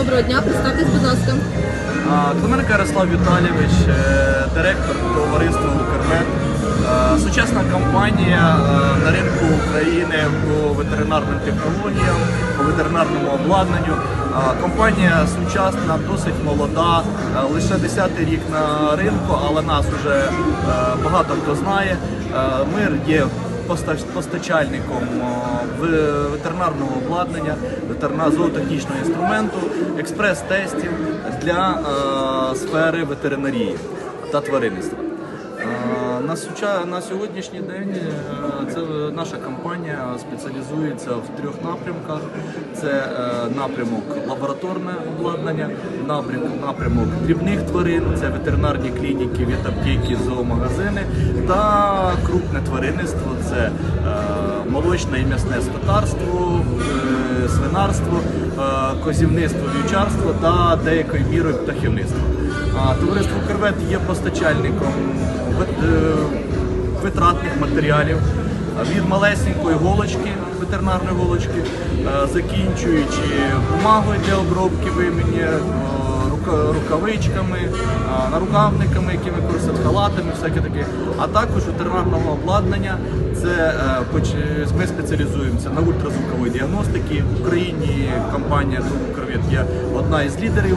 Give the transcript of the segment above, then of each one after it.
Доброго дня, представтесь, будь ласка. Клименко Ярослав Віталійович, е, директор товариства «Укрмед». Е, Сучасна компанія е, на ринку України по ветеринарним технологіям, по ветеринарному обладнанню. Компанія сучасна, досить молода, лише 10-й рік на ринку, але нас вже багато хто знає. Е, Ми є постачальником ветеринарного обладнання, ветеринарно зоотехнічного інструменту, експрес-тестів для е, сфери ветеринарії та тваринництва. Е, На, на сьогоднішній день е, це наша компанія спеціалізується в трьох напрямках: це е, напрямок лабораторне обладнання, напрямок, дрібних тварин, це ветеринарні клініки, ветаптеки, зоомагазини та крупне тваринництво, це е, молочне і м'ясне скотарство, е, свинарство, е, козівництво, вівчарство та деякою мірою птахівництво. Товариство Кервет є постачальником е, витратних матеріалів. Від малесенької голочки, ветеринарної голочки, е, закінчуючи бумагою для обробки вимені, е, рукавичками, а, нарукавниками, які використовують халатами, всяке таке, а також ветеринарного обладнання. Це е, ми спеціалізуємося на ультразвуковій діагностиці. В Україні компанія Кровет є одна із лідерів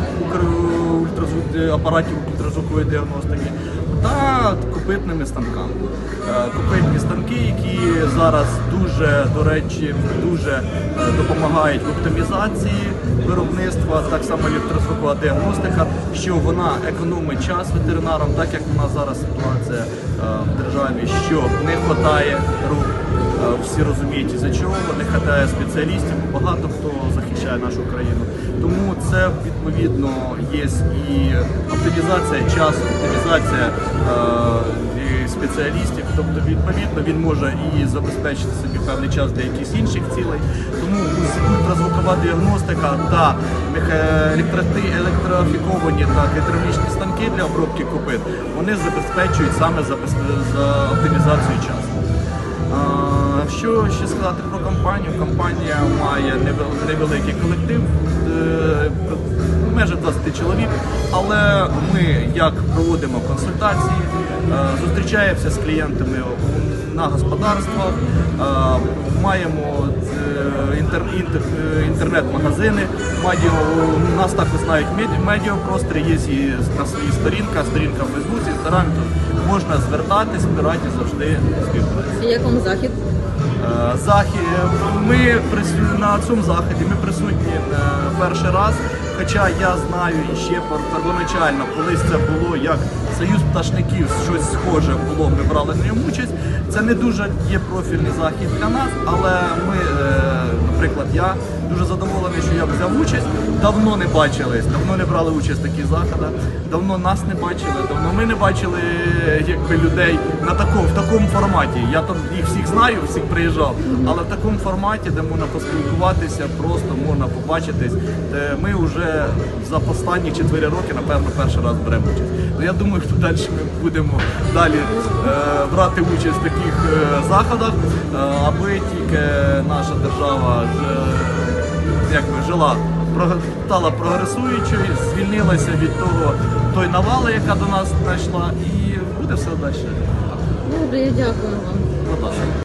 апаратів ультразвукової діагностики та копитними станками. Е, Копитні станки, які зараз дуже, до речі, дуже е, допомагають в оптимізації виробництва, так само електрозвукова діагностика, що вона економить час ветеринарам, так як у нас зараз ситуація е, в державі, що не вистачає рук. Всі розуміють, із-за чого не вистачає спеціалістів, багато хто захищає нашу країну. Тому це відповідно є і оптимізація часу, оптимізація е, і спеціалістів. Тобто, відповідно, він може і забезпечити собі певний час для якихось інших цілей. Тому ультразвукова діагностика та електрофіковані та гідравлічні станки для обробки копит вони забезпечують саме за оптимізацію часу. Що ще сказати про компанію? Компанія має невел- невеликий колектив, майже 20 чоловік, але ми як проводимо консультації, е, зустрічаємося з клієнтами на господарствах, е, маємо інтер, інтер, е, інтернет-магазини, медіа, у нас також знають меді- медіапростори, є і на своїй сторінка, сторінка в Фейсбуці, Інстаграмі, то можна звертатись, раді завжди співпрацювати. І як вам захід? Е, Захід ми на цьому заході ми присутні е, перший раз. Хоча я знаю ще пер- первоначально, колись це було як союз пташників, щось схоже було. Ми брали на ньому участь. Це не дуже є профільний захід для нас, але ми, наприклад, я дуже задоволений, що я взяв участь. Давно не бачились, давно не брали участь в таких заходах, давно нас не бачили, давно ми не бачили якби людей на такому в такому форматі. Я там їх всіх знаю, всіх приїжджав, але в такому форматі, де можна поспілкуватися, просто можна побачитись. Ми вже за останні 4 роки, напевно, перший раз беремо участь. Ну я думаю, що далі ми будемо далі е, брати участь в таких е, заходах, е, аби тільки наша держава якби жила, стала прогресуючою, звільнилася від того той навали, яка до нас знайшла, і буде все далі. Добре, я дякую вам. Ласка.